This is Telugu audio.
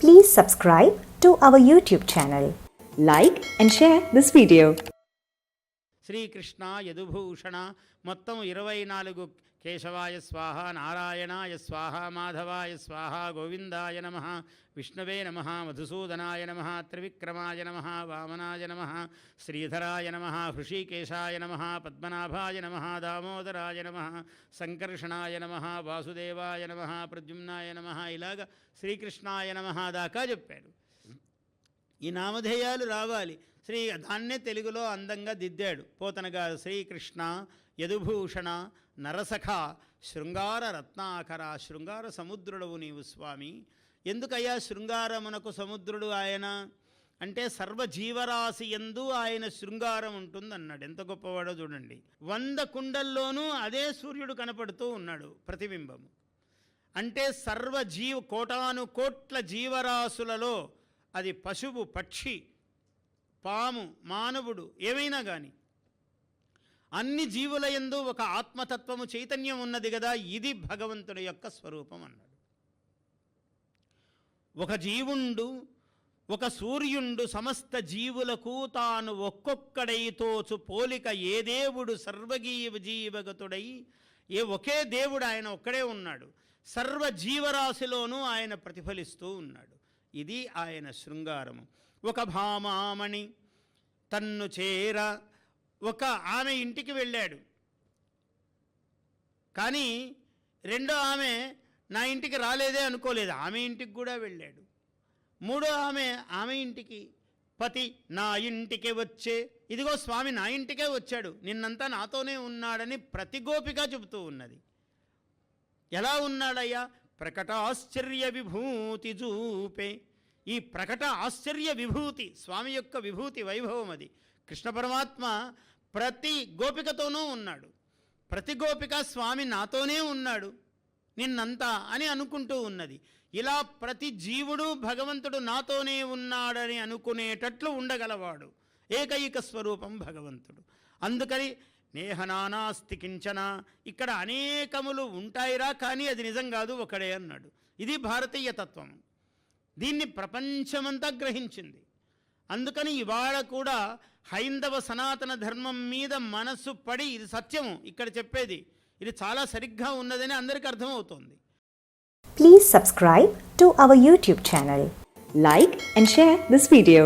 Please subscribe to our YouTube channel. Like and share this video. Srikrishna యదుభూషణ మొత్తం ఇరవై నాలుగు కేశవాయ స్వాహ నారాయణాయ స్వాహ మాధవాయ స్వాహ గోవిందాయ నమ విష్ణవే నమ మధుసూదనాయ నమ త్రివిక్రమాయ నమ వామనాయ నమ శ్రీధరాయ నమ హృషికేశాయ నమ పద్మనాభాయ నమ దామోదరాయ నమ సంకర్షణాయ నమ వాసుదేవాయ నమ ప్రద్యుమ్నాయ నమ ఇలాగ శ్రీకృష్ణాయ నమ దాకా చెప్పాడు ఈ నామధేయాలు రావాలి. శ్రీ దాన్నే తెలుగులో అందంగా దిద్దాడు. పోతన గారు శ్రీకృష్ణ యదుభూషణ నరసఖ శృంగార రత్నాకర శృంగార సముద్రుడవు నీవు స్వామి. ఎందుకయ్యా శృంగారమునకు సముద్రుడు ఆయన? అంటే సర్వజీవరాశి ఎందు ఆయన శృంగారం ఉంటుందన్నాడు. ఎంత గొప్పవాడో చూడండి. వంద కుండల్లోనూ అదే సూర్యుడు కనపడుతూ ఉన్నాడు ప్రతిబింబము. అంటే సర్వజీవ కోటాను కోట్ల జీవరాశులలో అది పశువు పక్షి పాము మానవుడు ఏమైనా కానీ అన్ని జీవుల యందు ఒక ఆత్మతత్వము చైతన్యం ఉన్నది కదా ఇది భగవంతుడి యొక్క స్వరూపం అన్నాడు. ఒక జీవుండు ఒక సూర్యుండు సమస్త జీవులకు తాను ఒక్కొక్కడై తోచు పోలిక ఏ దేవుడు సర్వగీవ జీవగతుడై ఏ ఒకే దేవుడు ఆయన ఒక్కడే ఉన్నాడు. సర్వ జీవరాశిలోనూ ఆయన ప్రతిఫలిస్తూ ఉన్నాడు. ఇది ఆయన శృంగారము. ఒక భామామణి తన్ను చేర ఒక ఆమె ఇంటికి వెళ్ళాడు. కానీ రెండో ఆమె నా ఇంటికి రాలేదే అనుకోలేదు ఆమె ఇంటికి కూడా వెళ్ళాడు. మూడో ఆమె ఆమె ఇంటికి పతి నా ఇంటికి వచ్చే. ఇదిగో స్వామి నా ఇంటికే వచ్చాడు నిన్నంతా నాతోనే ఉన్నాడని ప్రతిగోపిగా చెబుతూ ఉన్నది. ఎలా ఉన్నాడయ్యా? ప్రకటాశ్చర్య విభూతి చూపే ఈ ప్రకట ఆశ్చర్య విభూతి స్వామి యొక్క విభూతి వైభవం అది. కృష్ణ పరమాత్మ ప్రతి గోపికతోనూ ఉన్నాడు. ప్రతి గోపిక స్వామి నాతోనే ఉన్నాడు నిన్నంతా అని అనుకుంటూ ఉన్నది. ఇలా ప్రతి జీవుడు భగవంతుడు నాతోనే ఉన్నాడని అనుకునేటట్లు ఉండగలవాడు. ఏకైక స్వరూపం భగవంతుడు. అందుకని నేహనానాస్తి కించన ఇక్కడ అనేకములు ఉంటాయిరా కానీ అది నిజం కాదు ఒకడే అన్నాడు. ఇది భారతీయ తత్వం దీన్ని ప్రపంచమంతా గ్రహించింది. అందుకని ఇవాళ కూడా హైందవ సనాతన ధర్మం మీద మనస్సు పడి ఇది సత్యము. ఇక్కడ చెప్పేది ఇది చాలా సరిగ్గా ఉన్నదని అందరికీ అర్థమవుతోంది. Please subscribe to our YouTube channel like and share this video